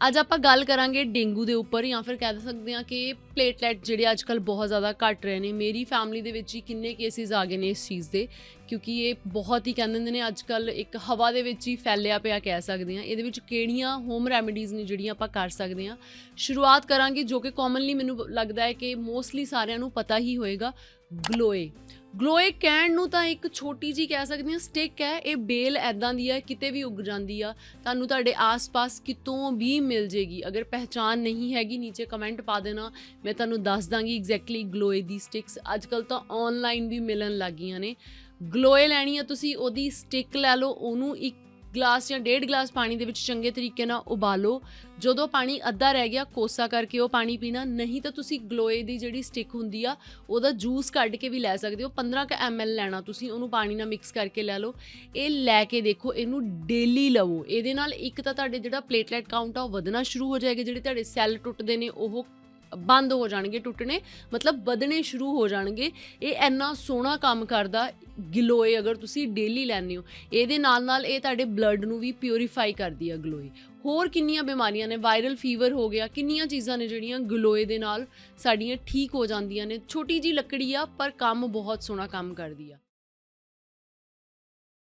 ਅੱਜ ਆਪਾਂ ਗੱਲ ਕਰਾਂਗੇ ਡੇਂਗੂ ਦੇ ਉੱਪਰ ਜਾਂ ਫਿਰ ਕਹਿ ਸਕਦੇ ਹਾਂ ਕਿ ਪਲੇਟਲੈਟ ਜਿਹੜੇ ਅੱਜ ਕੱਲ ਬਹੁਤ ਜ਼ਿਆਦਾ ਘਟ ਰਹੇ ਨੇ। ਮੇਰੀ ਫੈਮਿਲੀ ਦੇ ਵਿੱਚ ਹੀ ਕਿੰਨੇ ਕੇਸਿਸ ਆ ਗਏ ਨੇ ਇਸ ਚੀਜ਼ ਦੇ, ਕਿਉਂਕਿ ਇਹ ਬਹੁਤ ਹੀ ਕਹਿੰਦੇ ਹੁੰਦੇ ਨੇ ਅੱਜ ਕੱਲ ਇੱਕ ਹਵਾ ਦੇ ਵਿੱਚ ਹੀ ਫੈਲਿਆ ਪਿਆ ਕਹਿ ਸਕਦੇ ਹਾਂ। ਇਹਦੇ ਵਿੱਚ ਕਿਹੜੀਆਂ ਹੋਮ ਰੈਮੇਡੀਜ਼ ਨੇ ਜਿਹੜੀਆਂ ਆਪਾਂ ਕਰ ਸਕਦੇ ਹਾਂ। ਸ਼ੁਰੂਆਤ ਕਰਾਂਗੇ ਜੋ ਕਿ ਕਾਮਨਲੀ ਮੈਨੂੰ ਲੱਗਦਾ ਹੈ ਕਿ ਮੋਸਟਲੀ ਸਾਰਿਆਂ ਨੂੰ ਪਤਾ ਹੀ ਹੋਏਗਾ। ਗਲੋਏ। ਗਲੋਏ ਕਹਿਣ ਨੂੰ ਤਾਂ ਇੱਕ ਛੋਟੀ ਜੀ ਕਹਿ ਸਕਦੇ ਹਾਂ ਸਟਿਕ ਹੈ, ਇਹ ਬੇਲ ਐਦਾਂ ਦੀ ਹੈ, ਕਿਤੇ ਵੀ ਉੱਗ ਜਾਂਦੀ ਆ। ਤੁਹਾਨੂੰ ਤੁਹਾਡੇ ਆਸ-ਪਾਸ ਕਿਤੋਂ ਵੀ ਮਿਲ ਜੇਗੀ। ਅਗਰ ਪਹਿਚਾਨ ਨਹੀਂ ਹੈਗੀ, ਨੀਚੇ ਕਮੈਂਟ ਪਾ ਦੇਣਾ। ਮੈਂ ਤੁਹਾਨੂੰ ਦੱਸ ਦਾਂਗੀ ਐਗਜ਼ੈਕਟਲੀ ਗਲੋਏ ਦੀ ਸਟਿਕਸ ਅੱਜਕੱਲ ਤਾਂ ਆਨਲਾਈਨ ਵੀ ਮਿਲਣ ਲੱਗੀਆਂ ਨੇ। ਗਲੋਏ ਲੈਣੀ ਆ ਤੁਸੀਂ, ਉਹਦੀ ਸਟਿਕ ਲੈ ਲਓ, ਉਹਨੂੰ ਇੱਕ ਗਲਾਸ ਜਾਂ ਡੇਢ ਗਲਾਸ ਪਾਣੀ ਦੇ ਵਿੱਚ ਚੰਗੇ ਤਰੀਕੇ ਨਾਲ ਉਬਾਲੋ। ਜਦੋਂ ਪਾਣੀ ਅੱਧਾ ਰਹਿ ਗਿਆ, ਕੋਸਾ ਕਰਕੇ ਉਹ ਪਾਣੀ ਪੀਣਾ। ਨਹੀਂ ਤਾਂ ਤੁਸੀਂ ਗਲੋਏ ਦੀ ਜਿਹੜੀ ਸਟਿਕ ਹੁੰਦੀ ਆ, ਉਹਦਾ ਜੂਸ ਕੱਢ ਕੇ ਵੀ ਲੈ ਸਕਦੇ ਹੋ। 15 ਕ ml ਲੈਣਾ ਤੁਸੀਂ, ਉਹਨੂੰ ਪਾਣੀ ਨਾਲ ਮਿਕਸ ਕਰਕੇ ਲੈ ਲਓ। ਇਹ ਲੈ ਕੇ ਦੇਖੋ, ਇਹਨੂੰ ਡੇਲੀ ਲਵੋ। ਇਹਦੇ ਨਾਲ ਇੱਕ ਤਾਂ ਤੁਹਾਡੇ ਜਿਹੜਾ ਪਲੇਟਲੈਟ ਕਾਊਂਟ ਆ, ਉਹ ਵਧਣਾ ਸ਼ੁਰੂ ਹੋ ਜਾਏਗਾ। ਜਿਹੜੇ ਤੁਹਾਡੇ ਸੈੱਲ ਟੁੱਟਦੇ ਨੇ, ਉਹ ਬੰਦ ਹੋ ਜਾਣਗੇ ਟੁੱਟਣੇ, ਮਤਲਬ ਵਧਣੇ ਸ਼ੁਰੂ ਹੋ ਜਾਣਗੇ। ਇਹ ਇੰਨਾ ਸੋਹਣਾ ਕੰਮ ਕਰਦਾ ਗਲੋਏ, ਅਗਰ ਤੁਸੀਂ ਡੇਲੀ ਲੈਂਦੇ ਹੋ, ਇਹਦੇ ਨਾਲ ਨਾਲ ਇਹ ਤੁਹਾਡੇ ਬਲੱਡ ਨੂੰ ਵੀ ਪਿਉਰੀਫਾਈ ਕਰਦੀ ਆ ਗਲੋਏ। ਹੋਰ ਕਿੰਨੀਆਂ ਬਿਮਾਰੀਆਂ ਨੇ ਵਾਇਰਲ ਫੀਵਰ ਹੋ ਗਿਆ, ਕਿੰਨੀਆਂ ਚੀਜ਼ਾਂ ਨੇ ਜਿਹੜੀਆਂ ਗਲੋਏ ਦੇ ਨਾਲ ਸਾਡੀਆਂ ਠੀਕ ਹੋ ਜਾਂਦੀਆਂ ਨੇ। ਛੋਟੀ ਜੀ ਲੱਕੜੀ ਆ, ਪਰ ਕੰਮ ਬਹੁਤ ਸੋਹਣਾ ਕੰਮ ਕਰਦੀ ਆ।